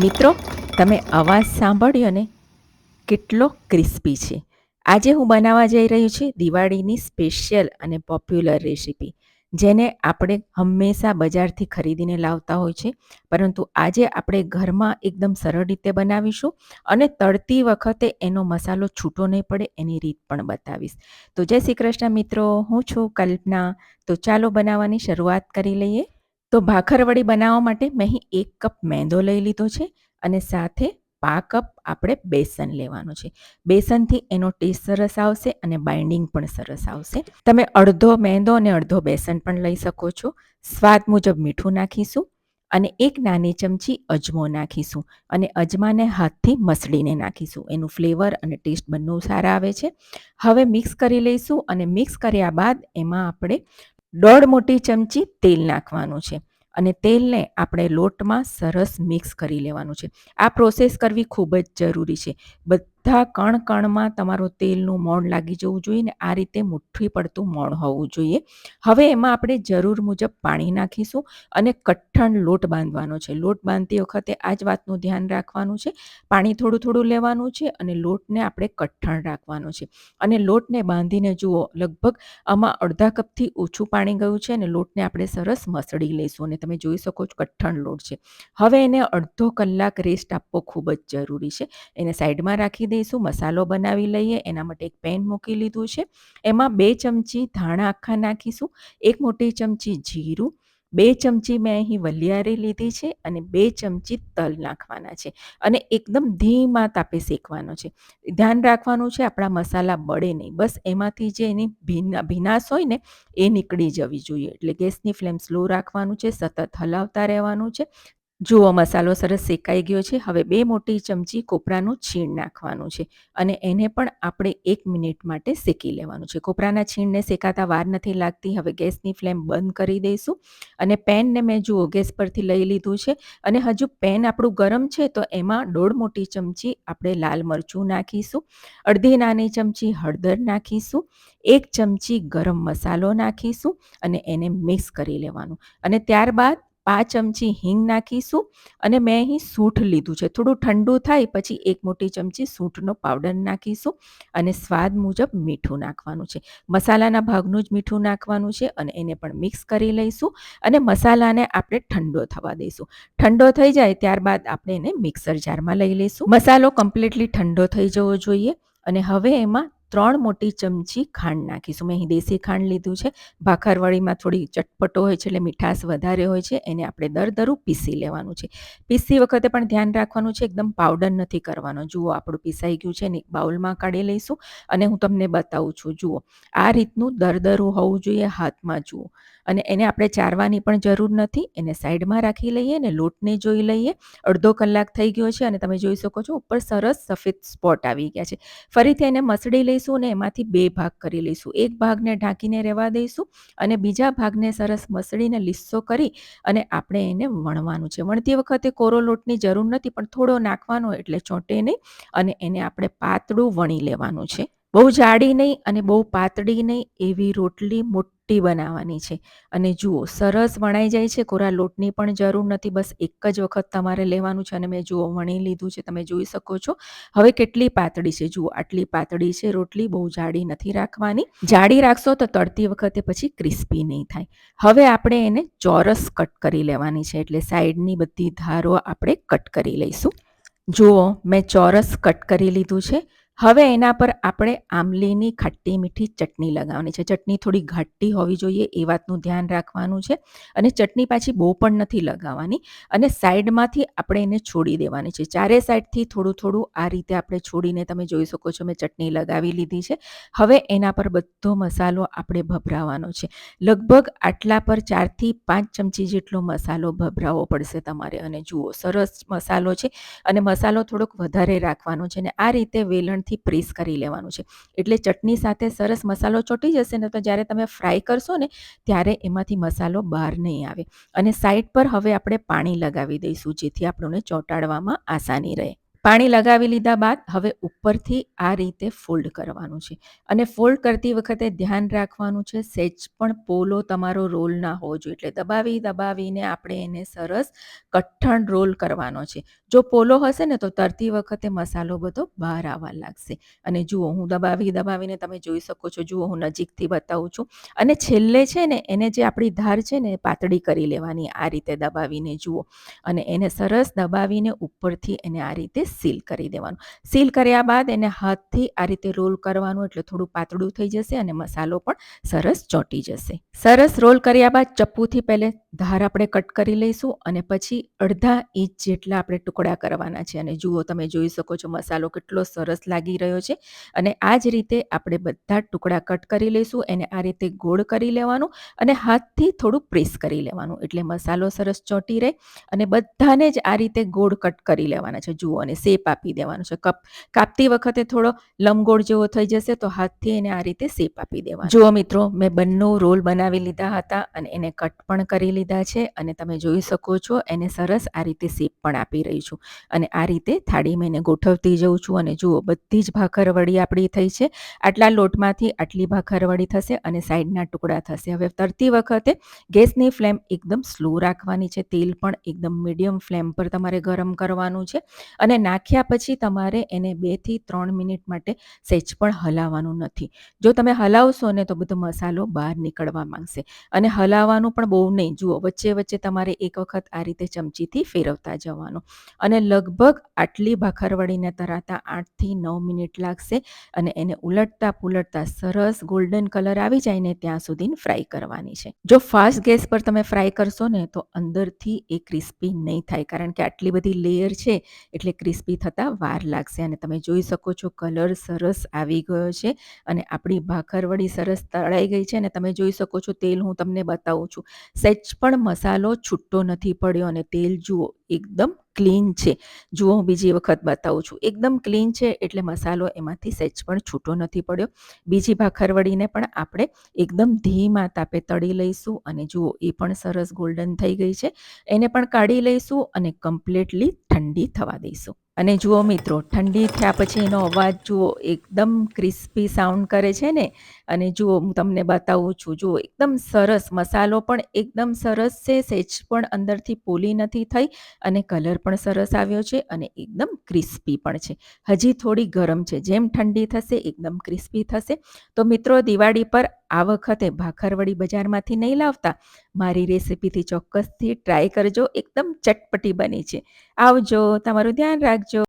મિત્રો, તમે અવાજ સાંભળ્યો ને? કેટલો ક્રિસ્પી છે. આજે હું બનાવવા જઈ રહ્યું છું દિવાળીની સ્પેશિયલ અને પોપ્યુલર રેસીપી, જેને આપણે હંમેશા બજારથી ખરીદીને લાવતા હોય છે. પરંતુ આજે આપણે ઘરમાં એકદમ સરળ રીતે બનાવીશું અને તળતી વખતે એનો મસાલો છૂટો નહીં પડે, એની રીત પણ બતાવીશ. તો જય શ્રી કૃષ્ણ મિત્રો, હું છું કલ્પના. તો ચાલો બનાવવાની શરૂઆત કરી લઈએ. તો ભાખરવડી બનાવવા માટે મેં અહીં એક કપ મેંદો લઈ લીધો છે અને સાથે પા કપ આપણે બેસન લેવાનું છે. બેસનથી એનો ટેસ્ટ સરસ આવશે અને બાઇન્ડિંગ પણ સરસ આવશે. તમે અડધો મેંદો અને અડધો બેસન પણ લઈ શકો છો. સ્વાદ મુજબ મીઠું નાખીશું અને એક નાની ચમચી અજમો નાખીશું અને અજમાને હાથથી મસળીને નાખીશું. એનું ફ્લેવર અને ટેસ્ટ બંને સારા આવે છે. હવે મિક્સ કરી લઈશું અને મિક્સ કર્યા બાદ એમાં આપણે દોઢ મોટી ચમચી તેલ નાખવાનું છે. અને તેલને આપણે લોટમાં સરસ મિક્સ કરી લેવાનું છે. આ પ્રોસેસ કરવી ખૂબ જ જરૂરી છે. બધા કણ કણમાં તમારું તેલનું મોણ લાગી જવું જોઈએ ને આ રીતે મુઠ્ઠી પડતું મોણ હોવું જોઈએ. હવે એમાં આપણે જરૂર મુજબ પાણી નાખીશું અને કઠણ લોટ બાંધવાનો છે. લોટ બાંધતી વખતે આ જ વાતનું ધ્યાન રાખવાનું છે. પાણી થોડું થોડું લેવાનું છે અને લોટને આપણે કઠણ રાખવાનો છે. અને લોટને બાંધીને જુઓ, લગભગ આમાં અડધા કપથી ઓછું પાણી ગયું છે અને લોટને આપણે સરસ મસળી લઈશું અને તમે જોઈ શકો છો કઠણ લોટ છે. હવે એને અડધો કલાક રેસ્ટ આપવો ખૂબ જ જરૂરી છે. એને સાઈડમાં રાખી દઈશું, મસાલો બનાવી લઈએ, એના માટે એક પેન મૂકી લીધું છે. એમાં બે ચમચી ધાણા આખા નાખીશું, એક મોટી ચમચી જીરું, બે ચમચી મેં અહીં વલિયારી લીધી છે અને બે ચમચી તલ નાખવાના છે અને એકદમ ધીમા તાપે શેકવાનો છે. ધ્યાન રાખવાનું છે, આપણા મસાલા બળે નહીં, બસ એમાંથી જે એની ભીનાશ હોય ને, એ નીકળી જવી જોઈએ. એટલે ગેસની ફ્લેમ સ્લો રાખવાનું છે, સતત હલાવતા રહેવાનું છે જુઓ, મસાલો સરસ શેકાઈ ગયો છે. હવે બે મોટી ચમચી કોપરાનું છીણ નાખવાનું છે અને એને પણ આપણે એક મિનિટ માટે શેકી લેવાનું છે. કોપરાના છીણને શેકાતા વાર નથી લાગતી. હવે ગેસની ફ્લેમ બંધ કરી દઈશું અને પેનને મેં જુઓ, ગેસ પરથી લઈ લીધું છે અને હજુ પેન આપણું ગરમ છે તો એમાં દોઢ મોટી ચમચી આપણે લાલ મરચું નાખીશું, અડધી નાની ચમચી હળદર નાખીશું, એક ચમચી ગરમ મસાલો નાખીશું અને એને મિક્સ કરી લેવાનું. અને ત્યારબાદ પાંચ ચમચી હિંગ નાખીશું અને મેં અહીં સૂંઠ લીધું છે. થોડું ઠંડુ થાય પછી એક મોટી ચમચી સૂંઠનો પાવડર નાખીશું અને સ્વાદ મુજબ મીઠું નાખવાનું છે. મસાલાના ભાગનું જ મીઠું નાખવાનું છે અને એને પણ મિક્સ કરી લઈશું અને મસાલાને આપણે ઠંડો થવા દઈશું. ઠંડો થઈ જાય ત્યારબાદ આપણે એને મિક્સર જારમાં લઈ લઈશું. મસાલો કમ્પ્લીટલી ઠંડો થઈ જવો જોઈએ અને હવે એમાં ત્રણ મોટી ચમચી ખાંડ નાખીશું. મેં અહીં દેશી ખાંડ લીધું છે. ભાખરવાળીમાં થોડી ચટપટો હોય છે એટલે મીઠાશ વધારે હોય છે. એને આપણે દર દરું પીસી લેવાનું છે. પીસી વખતે પણ ધ્યાન રાખવાનું છે, એકદમ પાવડર નથી કરવાનો. જુઓ, આપણું પીસાઈ ગયું છે ને એક બાઉલમાં કાઢી લઈશું અને હું તમને બતાવું છું. જુઓ, આ રીતનું દરદરું હોવું જોઈએ હાથમાં, જુઓ. અને એને આપણે ચારવાની પણ જરૂર નથી. એને સાઈડમાં રાખી લઈએ અને લોટને જોઈ લઈએ. અડધો કલાક થઈ ગયો છે અને તમે જોઈ શકો છો, ઉપર સરસ સફેદ સ્પોટ આવી ગયા છે. ફરીથી એને મસળી લઈશું. લઈશું અને એમાંથી બે ભાગ કરી લઈશું. એક ભાગને ઢાંકીને રહેવા દઈશું અને બીજા ભાગને સરસ મસળીને લીસ્સો કરી અને આપણે એને વણવાનું છે. વણતી વખતે કોરો લોટની જરૂર નથી પણ થોડો નાખવાનો એટલે ચોંટે નહીં અને એને આપણે પાતળું વણી લેવાનું છે. બહુ જાડી નહીં અને બહુ પાતળી નહીં એવી રોટલી મોટી બનાવવાની છે. અને જુઓ, સરસ વણાઈ જાય છે. કોરા લોટની પણ જરૂર નથી. બસ એક જ વખત તમારે લેવાનું છે અને મેં જુઓ, વણી લીધું છે. તમે જોઈ શકો છો. હવે કેટલી પાતળી છે? જુઓ, આટલી પાતળી છે રોટલી. બહુ જાડી નથી રાખવાની. જાડી રાખશો તો તળતી વખતે પછી ક્રિસ્પી નહીં થાય. હવે આપણે એને ચોરસ કટ કરી લેવાની છે. એટલે સાઈડની બધી ધારો આપણે કટ કરી લઈશું. જુઓ, મેં ચોરસ કટ કરી લીધું છે. હવે એના પર આપણે આંબલીની ખાટી મીઠી ચટણી લગાવવાની છે. ચટણી થોડી ઘાટી હોવી જોઈએ, એ વાતનું ધ્યાન રાખવાનું છે. અને ચટણી પાછી બહુ પણ નથી લગાવવાની. અને સાઈડમાંથી આપણે એને છોડી દેવાની છે. ચારે સાઈડથી થોડું થોડું આ રીતે આપણે છોડીને તમે જોઈ શકો છો મેં ચટણી લગાવી લીધી છે. હવે એના પર બધો મસાલો આપણે ભભરાવાનો છે. લગભગ આટલા પર ચારથી પાંચ ચમચી જેટલો મસાલો ભભરાવવો પડશે તમારે. અને જુઓ, સરસ મસાલો છે. અને મસાલો થોડોક વધારે રાખવાનો છે. અને આ રીતે વેલણથી હાથથી પ્રેસ કરી લેવાનું છે. એટલે ચટણી સાથે સરસ મસાલો ચોટી જશે ને તો જ્યારે તમે ફ્રાય કરશો ને, ત્યારે એમાંથી મસાલો બહાર નહીં આવે. અને સાઈડ પર હવે આપણે પાણી લગાવી દઈશું, જેથી આપણને ચોંટાડવામાં આસાની રહે. પાણી લગાવી લીધા બાદ હવે ઉપરથી આ રીતે ફોલ્ડ કરવાનું છે. અને ફોલ્ડ કરતી વખતે ધ્યાન રાખવાનું છે, સેજ પણ પોલો તમારો રોલ ના હોવો જોઈએ. એટલે દબાવી, દબાવીને આપણે એને સરસ કઠણ રોલ કરવાનો છે. જો પોલો હશે ને તો તરતી વખતે મસાલો બધો બહાર આવવા લાગશે. અને જુઓ, હું દબાવી, દબાવીને તમે જોઈ શકો છો. જુઓ, હું નજીકથી બતાવું છું. અને છેલ્લે છે ને, એને જે આપણી ધાર છે ને પાતળી કરી લેવાની, આ રીતે દબાવીને જુઓ. અને એને સરસ દબાવીને ઉપરથી એને આ રીતે સીલ કરી દેવાનું. સીલ કર્યા બાદ એને હાથથી આ રીતે રોલ કરવાનું એટલે થોડું પાતળું થઈ જશે અને મસાલો પણ સરસ ચોંટી જશે. સરસ રોલ કર્યા બાદ ચપ્પુથી પહેલે ધાર આપણે કટ કરી લઈશું અને પછી અડધા ઇંચ જેટલા આપણે ટુકડા કરવાના છે. અને જુઓ તમે જોઈ શકો છો મસાલો કેટલો સરસ લાગી રહ્યો છે. અને આ જ રીતે આપણે બધા ટુકડા કટ કરી લઈશું, એને આ રીતે ગોળ કરી લેવાનું અને હાથથી થોડું પ્રેસ કરી લેવાનું. એટલે મસાલો સરસ ચોંટી રહે અને બધાને જ આ રીતે ગોળ કટ કરી લેવાના છે. જુઓ અને શેપ આપી દેવાનો છે. કપ, કાપતી વખતે થોડો લંબગોળ જેવો થઈ જશે તો હાથથી એને આ રીતે શેપ આપી દેવાનો જુઓ મિત્રો, મેં બંને રોલ બનાવી લીધા હતા અને એને કટ પણ કરી લીધા છે અને તમે જોઈ શકો છો એને સરસ આ રીતે શેપ પણ આપી રહી છું. અને આ રીતે થાળી મેં એને ગોઠવતી જઉં છું અને જુઓ, બધી જ ભાખરવડી આપણી થઈ છે. આટલા લોટમાંથી આટલી ભાખરવડી થશે અને સાઈડના ટુકડા થશે. હવે તરતી વખતે ગેસની ફ્લેમ એકદમ સ્લો રાખવાની છે. તેલ પણ એકદમ મીડિયમ ફ્લેમ પર તમારે ગરમ કરવાનું છે. અને નાખ્યા પછી તમારે એને બેથી ત્રણ મિનિટ માટે સહેજ પણ હલાવવાનું નથી. જો તમે હલાવશો ને તો બધો મસાલો બહાર નીકળવા માંગશે. અને હલાવવાનું પણ બહુ નહીં. જુઓ, વચ્ચે વચ્ચે તમારે એક વખત આ રીતે ચમચીથી ફેરવતા જવાનું. અને લગભગ આટલી ભાખરવડીને તરાતા આઠથી નવ મિનિટ લાગશે અને એને ઉલટતા પુલટતા સરસ ગોલ્ડન કલર આવી જાય ને ત્યાં સુધી ફ્રાય કરવાની છે. જો ફાસ્ટ ગેસ પર તમે ફ્રાય કરશો ને તો અંદરથી એ ક્રિસ્પી નહીં થાય. કારણ કે આટલી બધી લેયર છે એટલે ક્રિસ્પી થતાં વાર લાગશે. અને તમે જોઈ શકો છો કલર સરસ આવી ગયો છે અને આપણી ભાખરવડી સરસ તળાઈ ગઈ છે. અને તમે જોઈ શકો છો તેલ હું તમને બતાવું છું. સહેજ પણ મસાલો છૂટો નથી પડ્યો અને તેલ જુઓ એકદમ ક્લીન છે. જુઓ હું બીજી વખત બતાવું છું. એકદમ ક્લીન છે એટલે મસાલો એમાંથી સહેજ પણ છૂટો નથી પડ્યો. બીજી ભાખરવડીને પણ આપણે એકદમ ધીમા તાપે તળી લઈશું અને જુઓ એ પણ સરસ ગોલ્ડન થઈ ગઈ છે. એને પણ કાઢી લઈશું અને કમ્પ્લીટલી ઠંડી થવા દઈશું. અને જુઓ મિત્રો, ઠંડી થયા પછી એનો અવાજ જુઓ એકદમ ક્રિસ્પી સાઉન્ડ કરે છે ને? અને જુઓ હું તમને બતાવું છું, જુઓ એકદમ સરસ મસાલો પણ એકદમ સરસ છે. સેજ પણ અંદરથી પોલી નથી થઈ. અને કલર પણ સરસ આવ્યો છે અને એકદમ ક્રિસ્પી પણ છે. હજી થોડી ગરમ છે. જેમ ઠંડી થશે, એકદમ ક્રિસ્પી થશે. તો મિત્રો, દિવાળી પર આ વખતે ભાખરવડી બજારમાંથી નહીં લાવતા? મારી રેસીપીથી ચોક્કસથી ટ્રાય કરજો. એકદમ ચટપટી બની છે. આવજો, તમારું ધ્યાન રાખજો.